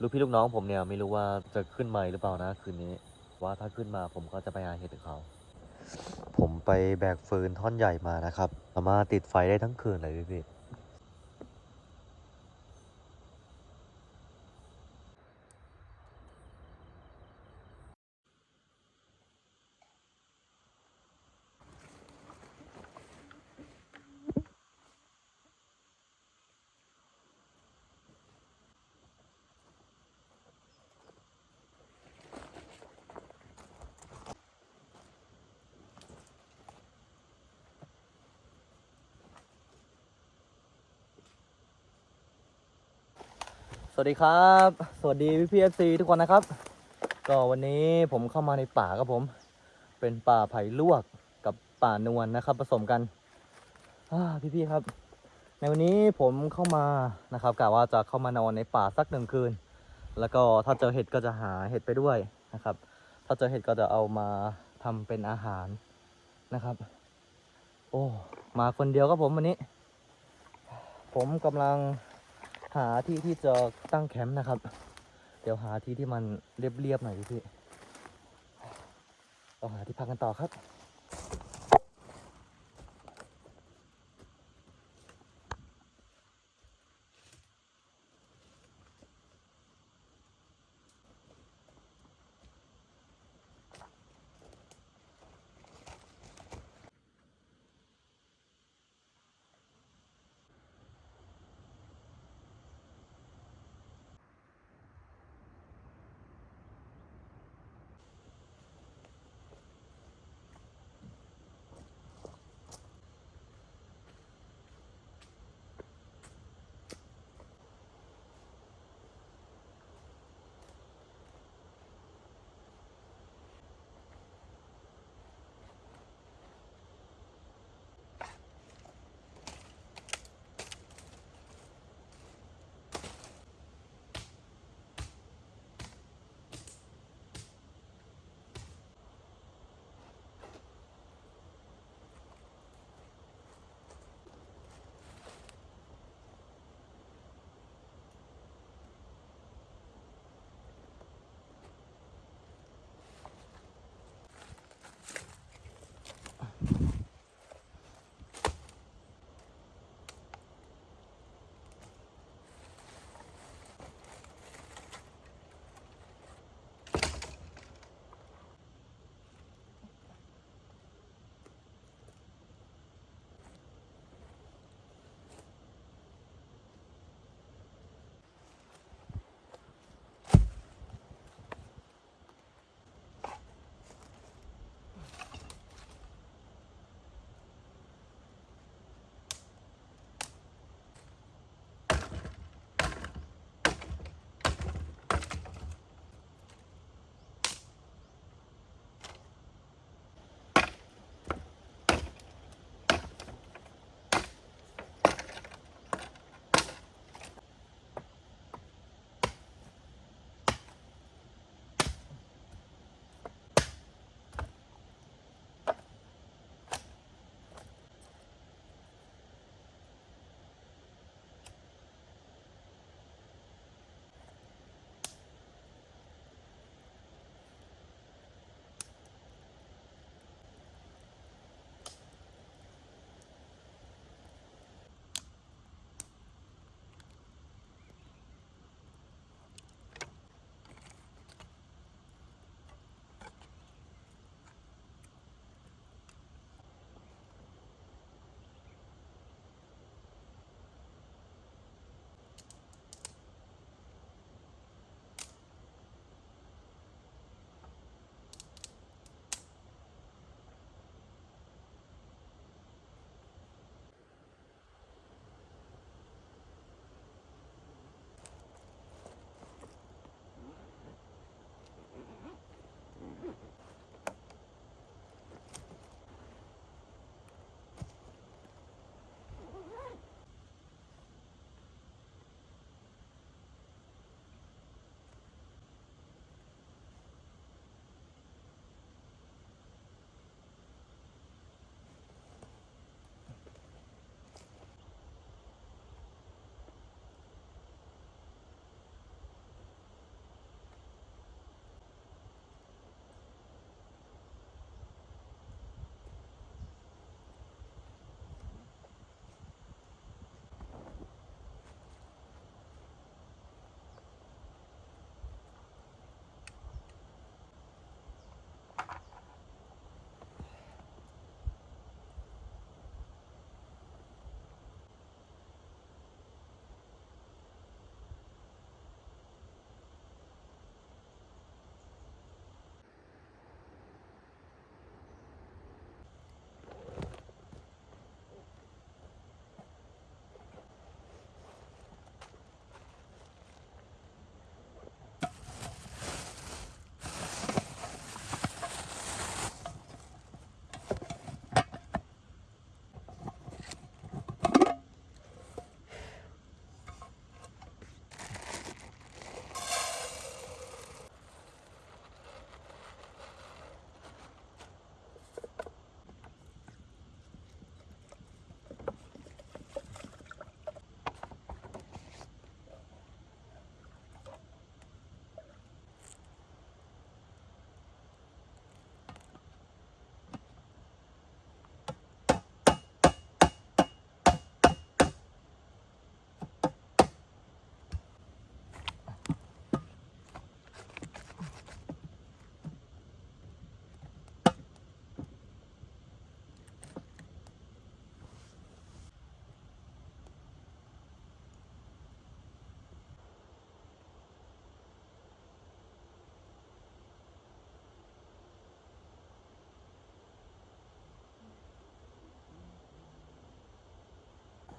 ลูกพี่ลูกน้องผมเนี่ยไม่รู้ว่าจะขึ้นมาหรือเปล่านะคืนนี้ ว่าถ้าขึ้นมาผมก็จะไปหาเห็ดกับเขา ผมไปแบกฟืนท่อนใหญ่มานะครับสามารถติดไฟได้ทั้งคืนเลยพี่ วัสดีครับ สวัสดีพี่พีเอฟซีทุกคนนะครับ ก็วันนี้ผมเข้ามาในป่าครับผม เป็นป่าไผ่ลวกกับป่านวลนะครับ ผสมกันพี่พี่ๆครับ ในวันนี้ผมเข้ามานะครับกะว่าจะเข้ามานอนในป่าสักหนึ่งคืน แล้วก็ถ้าเจอเห็ดก็จะหาเห็ดไปด้วยนะครับ ถ้าเจอเห็ดก็จะเอามาทำเป็นอาหารนะครับ โอ้มาคนเดียวครับผมวันนี้ ผมกำลัง หาที่ที่จะตั้งแคมป์นะครับ เดี๋ยวหาที่ที่มันเรียบๆหน่อยพี่เราหาที่พักกันต่อครับ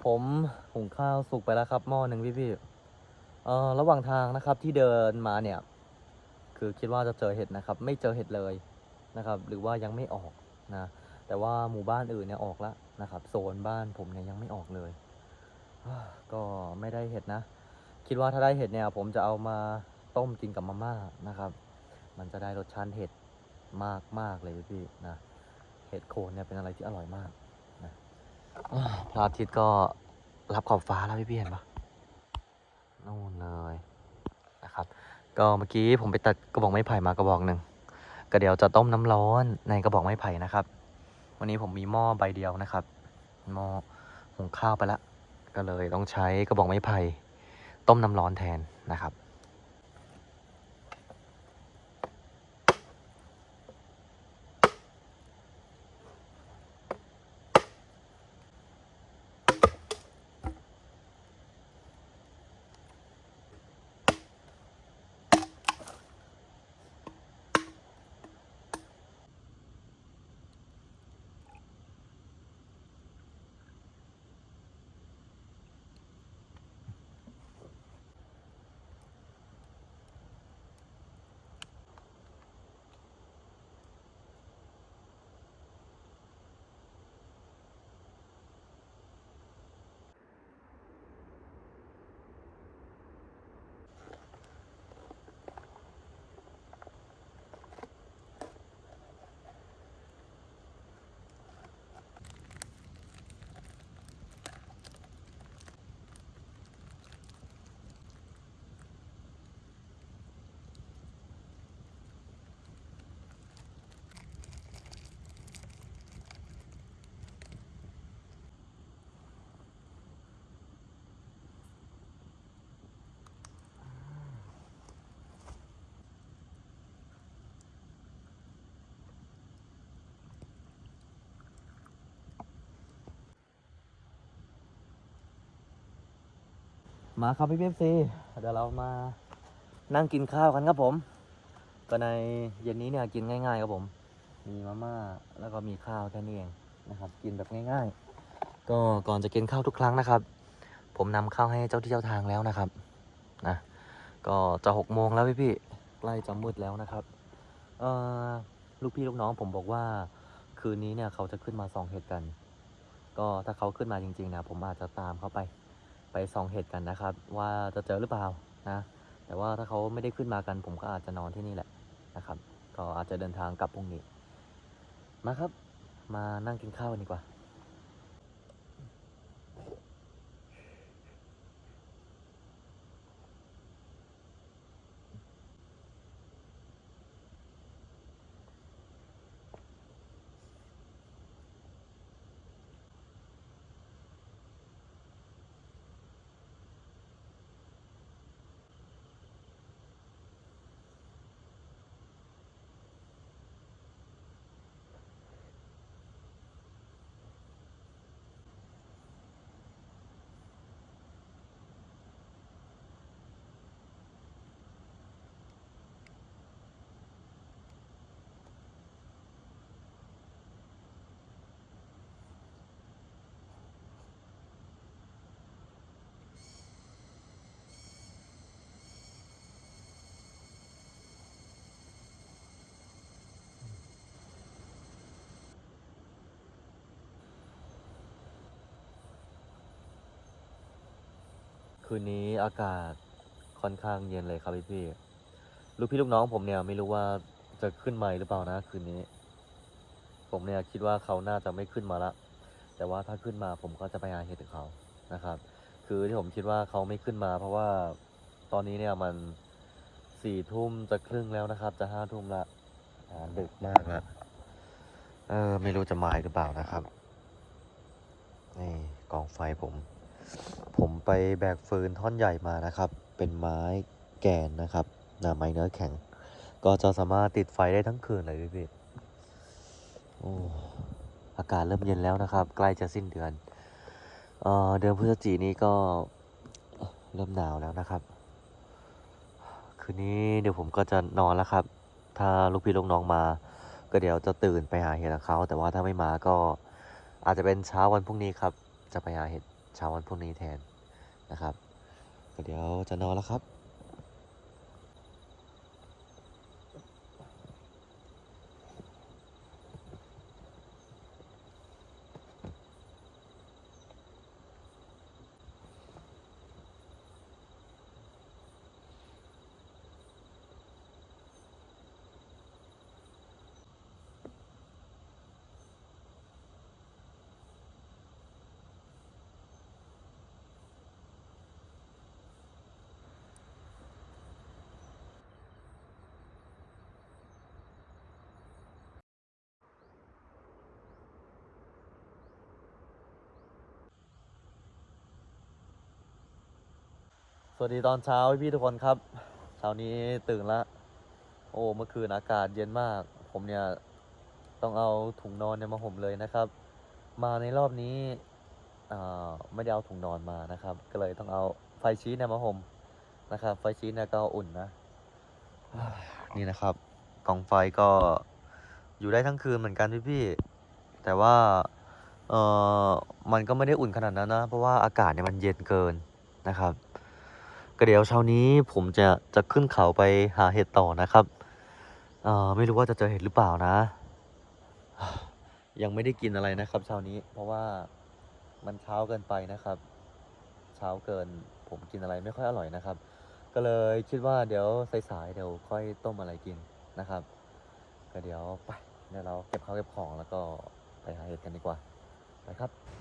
ผมหุงข้าวสุกไปแล้วครับหม้อหนึ่งพี่พี่ๆเอ่อระหว่างทางนะครับที่เดินมาเนี่ย คือคิดว่าจะเจอเห็ดนะครับ ไม่เจอเห็ดเลยนะครับ หรือว่ายังไม่ออกนะ แต่ว่าหมู่บ้านอื่นเนี่ยออกแล้วนะครับ โซนบ้านผมเนี่ยยังไม่ออกเลย ก็ไม่ได้เห็ดนะ คิดว่าถ้าได้เห็ดเนี่ย ผมจะเอามาต้มกินกับมาม่านะครับ มันจะได้รสชาติเห็ดมากมากๆเลยพี่นะ เห็ดโคนเนี่ยเป็นอะไรที่อร่อยมาก พระอาทิตย์ก็รับขอบฟ้าแล้วพี่พี่เห็นปะนู่นเลยนะครับ ก็เมื่อกี้ผมไปตัดกระบอกไม้ไผ่มากระบอกหนึ่งก็เดี๋ยวจะต้มน้ำร้อนในกระบอกไม้ไผ่นะครับ วันนี้ผมมีหม้อใบเดียวนะครับหม้อหุงข้าวไปละก็เลยต้องใช้กระบอกไม้ไผ่ต้มน้ำร้อนแทนนะครับ มาครับพี่เบฟซีเดี๋ยวเรามานั่งกินข้าวกันครับผม ก็ในเย็นนี้เนี่ยกินง่ายๆครับผม มีมาม่าแล้วก็มีข้าวแค่นี้เองนะครับ กินแบบง่ายๆ ก็ก่อนจะกินข้าวทุกครั้งนะครับ ผมนำข้าวให้เจ้าที่เจ้าทางแล้วนะครับนะก็จะหกโมงแล้วพี่พี่ๆใกล้จะมืดแล้วนะครับเอ่อลูกพี่ลูกน้องผมบอกว่าคืนนี้เนี่ยเขาจะขึ้นมาสองเห็ดกัน ก็ถ้าเขาขึ้นมาจริงๆนะผมอาจจะตามเขาไป ไปส่องเห็ดกันนะครับ ว่าจะเจอหรือเปล่านะแต่ว่าถ้าเขาไม่ได้ขึ้นมากัน ผมก็อาจจะนอนที่นี่แหละนะครับ ก็อาจจะเดินทางกลับพรุ่งนี้ มาครับ มานั่งกินข้าวกันดีกว่า คืนนี้อากาศค่อนข้างเย็นเลยครับพี่พี่ๆลูกพี่ลูกน้องผมเนี่ยไม่รู้ว่าจะขึ้นมาหรือเปล่านะคืนนี้ ผมเนี่ยคิดว่าเขาน่าจะไม่ขึ้นมาละ แต่ว่าถ้าขึ้นมาผมก็จะไปหาเห็ดกับเขานะครับ คือที่ผมคิดว่าเขาไม่ขึ้นมา เพราะว่าตอนนี้เนี่ยมันสี่ทุ่มจะครึ่งแล้วนะครับ จะห้าทุ่มละดึกมากละเออไม่รู้จะมาหรือเปล่านะครับนี่กองไฟผม ผมไปแบกฟืนท่อนใหญ่มานะครับ เป็นไม้แกนนะครับหนาไม้เนื้อแข็ง ก็จะสามารถติดไฟได้ทั้งคืนเลยพี่พี่โอ้อากาศเริ่มเย็นแล้วนะครับ ใกล้จะสิ้นเดือนเอ่อเดือนพฤศจิกนนี้ก็เริ่มหนาวแล้วนะครับ คืนนี้เดี๋ยวผมก็จะนอนแล้วครับ ถ้าลูกพี่ลูกน้องมา ก็เดี๋ยวจะตื่นไปหาเห็ดกับเขาแต่ว่าถ้าไม่มาก็อาจจะเป็นเช้าวันพรุ่งนี้ครับ จะไปหาเห็ด ช้าวันพรุ่งนี้แทนนะครับเดี๋ยวจะนอนแล้วครับ วัสดีตอนเช้าพี่ทุกคนครับเช้านี้ตื่นละโอ้เมื่อคืนอากาศเย็นมาก ผมเนี่ยต้องเอาถุงนอนเนี่ยมาห่มเลยนะครับ มาในรอบนี้ไม่ได้เอาถุงนอนมานะครับ ก็เลยต้องเอาไฟชีสเนี่ยมาห่มนะครับ ไฟชีสเนี่ยก็อุ่นนะ นี่นะครับกองไฟก็อยู่ได้ทั้งคืนเหมือนกันพี่ๆแต่ว่าเออมันก็ไม่ได้อุ่นขนาดนั้นนะ เพราะว่าอากาศเนี่ยมันเย็นเกินนะครับ ก็เดี๋ยวเช้านี้ผมจะจะขึ้นเขาไปหาเห็ดต่อนะครับเอ่อไม่รู้ว่าจะเจอเห็ดหรือเปล่านะ ยังไม่ได้กินอะไรนะครับเช้านี้ เพราะว่ามันเช้าเกินไปนะครับ เช้าเกินผมกินอะไรไม่ค่อยอร่อยนะครับ ก็เลยคิดว่าเดี๋ยวสายๆเดี๋ยวค่อยต้มอะไรกินนะครับ ก็เดี๋ยวไปเดี๋ยวเราเก็บข้าวเก็บของแล้วก็ไปหาเห็ดกันดีกว่าไปครับ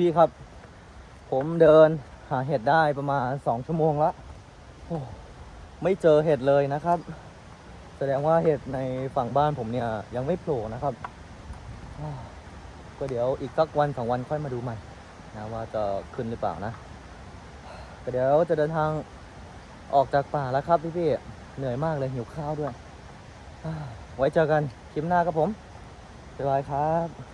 พี่ครับ ผมเดินหาเห็ดได้ประมาณสองชั่วโมงละโอ้ไม่เจอเห็ดเลยนะครับ แสดงว่าเห็ดในฝั่งบ้านผมเนี่ยยังไม่โผล่นะครับก็เดี๋ยวอีกสักวันสองวันค่อยมาดูใหม่นะว่าจะขึ้นหรือเปล่านะก็เดี๋ยวจะเดินทางออกจากป่าแล้วครับพี่ๆเหนื่อยมากเลยหิวข้าวด้วย ไว้เจอกันคลิปหน้าครับผมบ๊ายบายครับ